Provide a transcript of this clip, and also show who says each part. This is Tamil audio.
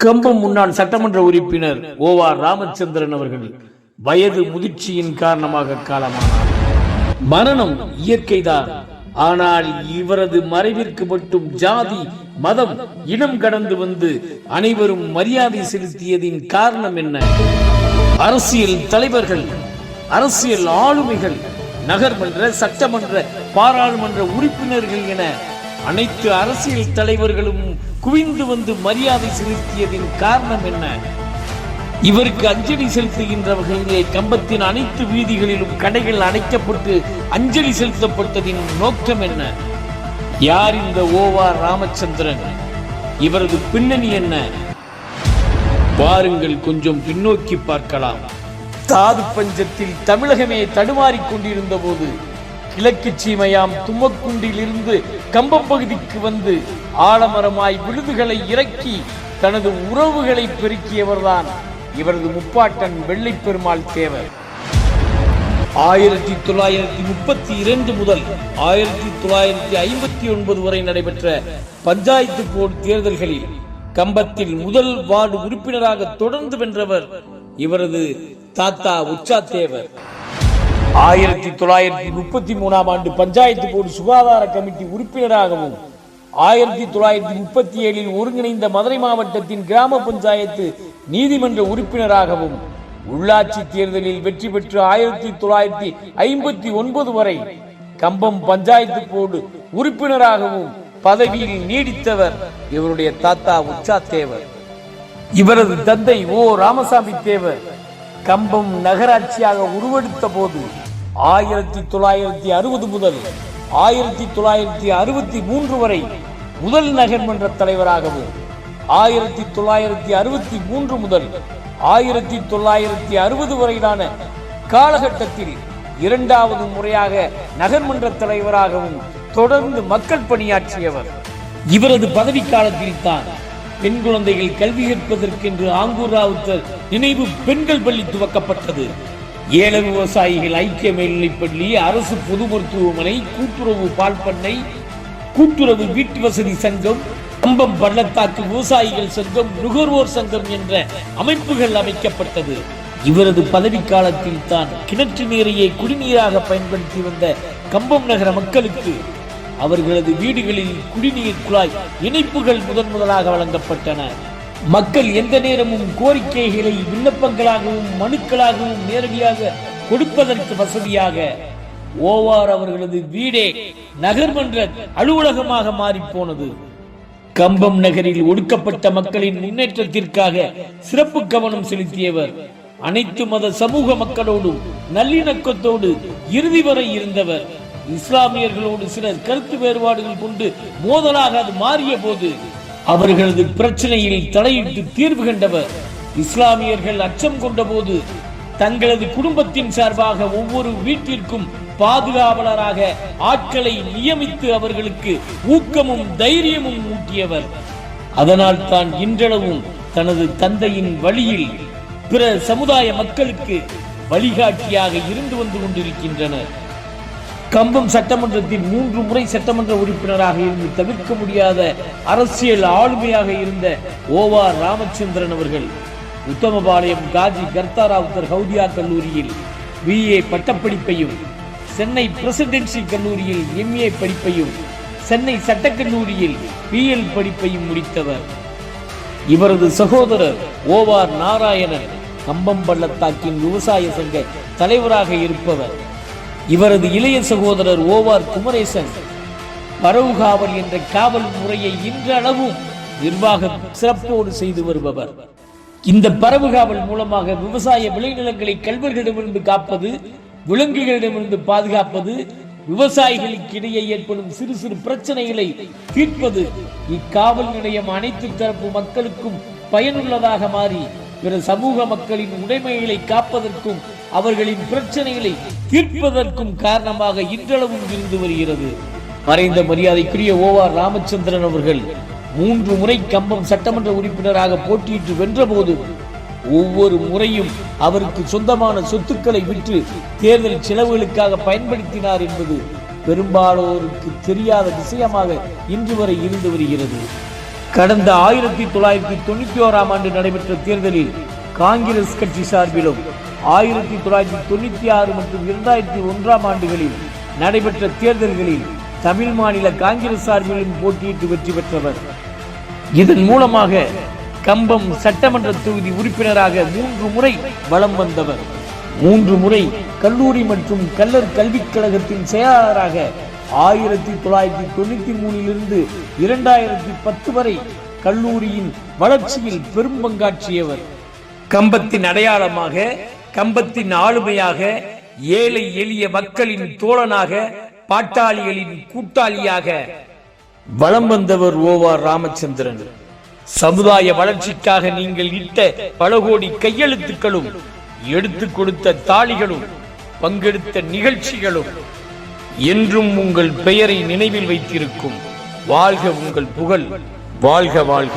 Speaker 1: கம்பம் முன்னாள் சட்டமன்ற உறுப்பினர் ஓ ஆர் ராமச்சந்திரன் அவர்கள் வயது முதிர்ச்சியின் காரணமாக காலமானார். மரணம் இயற்கைதான். ஆனால் இவரது மறைவிற்கு மட்டும் ஜாதி மதம் இனம் கடந்து வந்து அனைவரும் மரியாதை செலுத்தியதின் காரணம் என்ன? அரசியல் தலைவர்கள் அரசியல் ஆளுமைகள் நகர்மன்ற சட்டமன்ற பாராளுமன்ற உறுப்பினர்கள் என அனைத்து அரசியல் தலைவர்களும் குவிந்து வந்து மரியாதை செலுத்தியதின் காரணம் என்ன? இவருக்கு அஞ்சலி செலுத்துகின்றவர்களே கம்பத்தின் அனைத்து வீதிகளிலும் கடைகள் அடைக்கப்பட்டு அஞ்சலி செலுத்தப்பட்டதின் நோக்கம் என்ன? யார் இந்த ஓவா ராமச்சந்திரன்? இவரது பின்னணி என்ன? பாருங்கள் கொஞ்சம் பின்னோக்கி பார்க்கலாம். தாது பஞ்சத்தில் தமிழகமே தடுமாறிக் கொண்டிருந்த போது கிழக்கு சீமையாம் தும்மக்குண்டில் இருந்து கம்பம் பகுதிக்கு வந்து ஆலமரமாய் விழுதுகளை இறக்கி தனது உறவுகளை பெருக்கியவர்தான் இவரது முப்பாட்டன் வெள்ளை பெருமாள் தேவர். ஆயிரத்தி தொள்ளாயிரத்தி முப்பத்தி இரண்டு முதல் ஆயிரத்தி தொள்ளாயிரத்தி ஐம்பத்தி ஒன்பது வரை நடைபெற்ற பஞ்சாயத்து போர்டு தேர்தல்களில் கம்பத்தில் முதல் வார்டு உறுப்பினராக தொடர்ந்து வென்றவர் இவரது தாத்தா உச்சா தேவர் ஆயிரத்தி தொள்ளாயிரத்தி முப்பத்தி மூணாம் ஆண்டு பஞ்சாயத்து போர்டு சுகாதார கமிட்டி உறுப்பினராகவும் ஆயிரத்தி தொள்ளாயிரத்தி முப்பத்தி ஏழில் ஒருங்கிணைந்த மதுரை மாவட்டத்தின் கிராம பஞ்சாயத்து நீதிமன்ற உறுப்பினராகவும் உள்ளாட்சி தேர்தலில் வெற்றி பெற்று ஆயிரத்தி தொள்ளாயிரத்தி ஐம்பத்தி ஒன்பது வரை கம்பம் பஞ்சாயத்து போர்டு உறுப்பினராகவும் பதவியில் நீடித்தவர் இவருடைய தாத்தா உச்சா தேவர் இவரது தந்தை ஓ. ராமசாமி தேவர் கம்பம் நகராட்சியாக உருவெடுத்த போது ஆயிரத்தி தொள்ளாயிரத்தி அறுபது முதல் ஆயிரத்தி தொள்ளாயிரத்தி அறுபத்தி மூன்று வரை முதல் நகர்மன்ற தலைவராகவும் ஆயிரத்தி தொள்ளாயிரத்தி அறுபத்தி மூன்று முதல் ஆயிரத்தி தொள்ளாயிரத்தி அறுபது வரையிலான காலகட்டத்தில் இரண்டாவது முறையாக நகர்மன்ற தலைவராகவும் தொடர்ந்து மக்கள் பணியாற்றியவர். இவரது பதவி காலத்தில் தான் பெண் குழந்தைகள் கல்வி கற்பதற்கென்று ஆங்கூர் ராவுத்தர் நினைவு பெண்கள் பள்ளி துவக்கப்பட்டது. ஏல விவசாயிகள் ஐக்கிய மேல்நிலைப்பள்ளி அரசு பொது மருத்துவமனை கூட்டுறவு பால் பண்ணை கூட்டுறவு வீட்டு வசதி சங்கம் கம்பம் பள்ளத்தாக்கு விவசாயிகள் சங்கம் நுகர்வோர் சங்கம் என்ற அமைப்புகள் அமைக்கப்பட்டது. இவரது பதவி காலத்தில் தான் கிணற்று நீரையே குடிநீராக பயன்படுத்தி வந்த கம்பம் நகர மக்களுக்கு அவர்களது வீடுகளில் குடிநீர் குழாய் இணைப்புகள் முதன் முதலாக வழங்கப்பட்டன. மக்கள் எந்த நேரமும் கோரிக்கைகளை விண்ணப்பங்களாகவும் மனுக்களாகவும் நேரடியாக கொடுப்பதற்கு வசதியாக. ஓவார் அவர்களது வீடே நகர்மன்ற அலுவலகமாக மாறிப்போனது. கம்பம் நகரில் ஒடுக்கப்பட்ட மக்களின் முன்னேற்றத்திற்காக சிறப்பு கவனம் செலுத்தியவர். அனைத்து மத சமூக மக்களோடும் நல்லிணக்கத்தோடு இறுதி வரை இருந்தவர். இஸ்லாமியர்களோடு சிலர் கருத்து வேறுபாடுகள் கொண்டு மோதலாக அது மாறிய போது அவர்களது பிரச்சனையில் தலையிட்டு தீர்வு கண்டவர். இஸ்லாமியர்கள் அச்சம் கொண்ட போது தங்களது குடும்பத்தின் சார்பாக ஒவ்வொரு வீட்டிற்கும் பாதுகாவலராக ஆட்களை நியமித்து அவர்களுக்கு ஊக்கமும் தைரியமும் ஊட்டியவர். அதனால் தான் இன்றளவும் தனது தந்தையின் வழியில் பிற சமுதாய மக்களுக்கு வழிகாட்டியாக இருந்து வந்து கொண்டிருக்கின்றனர். கம்பம் சட்டமன்றத்தில் மூன்று முறை சட்டமன்ற உறுப்பினராக இருந்து தவிர்க்க முடியாத அரசியல் ஆளுமையாக இருந்த ஓவா ராமச்சந்திரன் அவர்கள் உத்தமபாளையம் காஜி கர்த்தாராவுத்தர் ஹவுதியா கல்லூரியில் பிஏ பட்டப்படிப்பையும் சென்னை பிரசிடென்சி கல்லூரியில் எம்ஏ படிப்பையும் சென்னை சட்டக்கல்லூரியில் பிஎல் படிப்பையும் முடித்தவர். இவரது சகோதரர் ஓவார் நாராயணன் கம்பம் பள்ளத்தாக்கின் விவசாய சங்க தலைவராக இருப்பவர். இவரது இளைய சகோதரர் ஓவார் குமரேசன் பரவு காவல் என்ற காவல் முறையை இன்றளவும் நிர்வாக சிறப்போடு செய்து வருபவர். இந்த பரவு காவல் மூலமாக விவசாய விளைநிலங்களை கல்வர்களிடமிருந்து காப்பது விலங்குகளிடமிருந்து பாதுகாப்பது விவசாயிகளுக்கு இடையே ஏற்படும் சிறு சிறு பிரச்சனைகளை தீர்ப்பது இக்காவல் நிலையம் அனைத்து தரப்பு மக்களுக்கும் பயனுள்ளதாக மாறி பிற சமூக மக்களின் உடைமைகளை காப்பதற்கும் அவர்களின் பிரச்சனைகளை தீர்ப்பதற்கும் காரணமாக இன்றளவும் இருந்து வருகிறது. மறைந்த மரியாதைக்குரிய ஓவார் ராமச்சந்திரன் அவர்கள் மூன்று முறை கம்பம் சட்டமன்ற உறுப்பினராக போட்டியிட்டு வென்றபோது ஒவ்வொரு முறையும் அவருக்கு சொந்தமான சொத்துக்களை விற்று தேர்தல் செலவுகளுக்காக பயன்படுத்தினார் என்பது பெரும்பாலோருக்கு தெரியாத விஷயமாக இன்று வரை இருந்து வருகிறது. கடந்த ஆயிரத்தி தொள்ளாயிரத்தி தொண்ணூத்தி ஓராம் ஆண்டு நடைபெற்ற தேர்தலில் காங்கிரஸ் கட்சி சார்பிலும் ஆயிரத்தி தொள்ளாயிரத்தி தொண்ணூத்தி ஆறு மற்றும் இரண்டாயிரத்தி ஒன்றாம் ஆண்டுகளில் நடைபெற்ற தேர்தல்களில் தமிழ் மாநில காங்கிரஸ் சார்பிலும் போட்டியிட்டு வெற்றி பெற்றவர். இதன் மூலமாக கம்பம் சட்டமன்ற தொகுதி உறுப்பினராக மூன்று முறை வலம் வந்தவர். மூன்று முறை கல்லூரி மற்றும் கல்லர் கல்விக் கழகத்தின் செயலாளராக ஆயிரத்தி தொள்ளாயிரத்தி தொண்ணூத்தி மூணிலிருந்து இரண்டாயிரத்தி பத்து வரை கல்லூரியின் வளர்ச்சியில் பெரும் பங்காற்றியவர். கம்பத்தின் அடையாளமாக கம்பத்தின் ஆளுமையாக ஏழை எளிய மக்களின் தோழனாக பாட்டாளிகளின் கூட்டாளியாக வலம் வந்தவர் ஓவார் ராமச்சந்திரன். சமுதாய வளர்ச்சிக்காக நீங்கள் இட்ட பல கோடி கையெழுத்துக்களும் எடுத்து கொடுத்த தாளிகளும் பங்கெடுத்த நிகழ்ச்சிகளும் என்றும் உங்கள் பெயரை நினைவில் வைத்திருக்கும். வாழ்க உங்கள் புகழ் வாழ்க வாழ்க.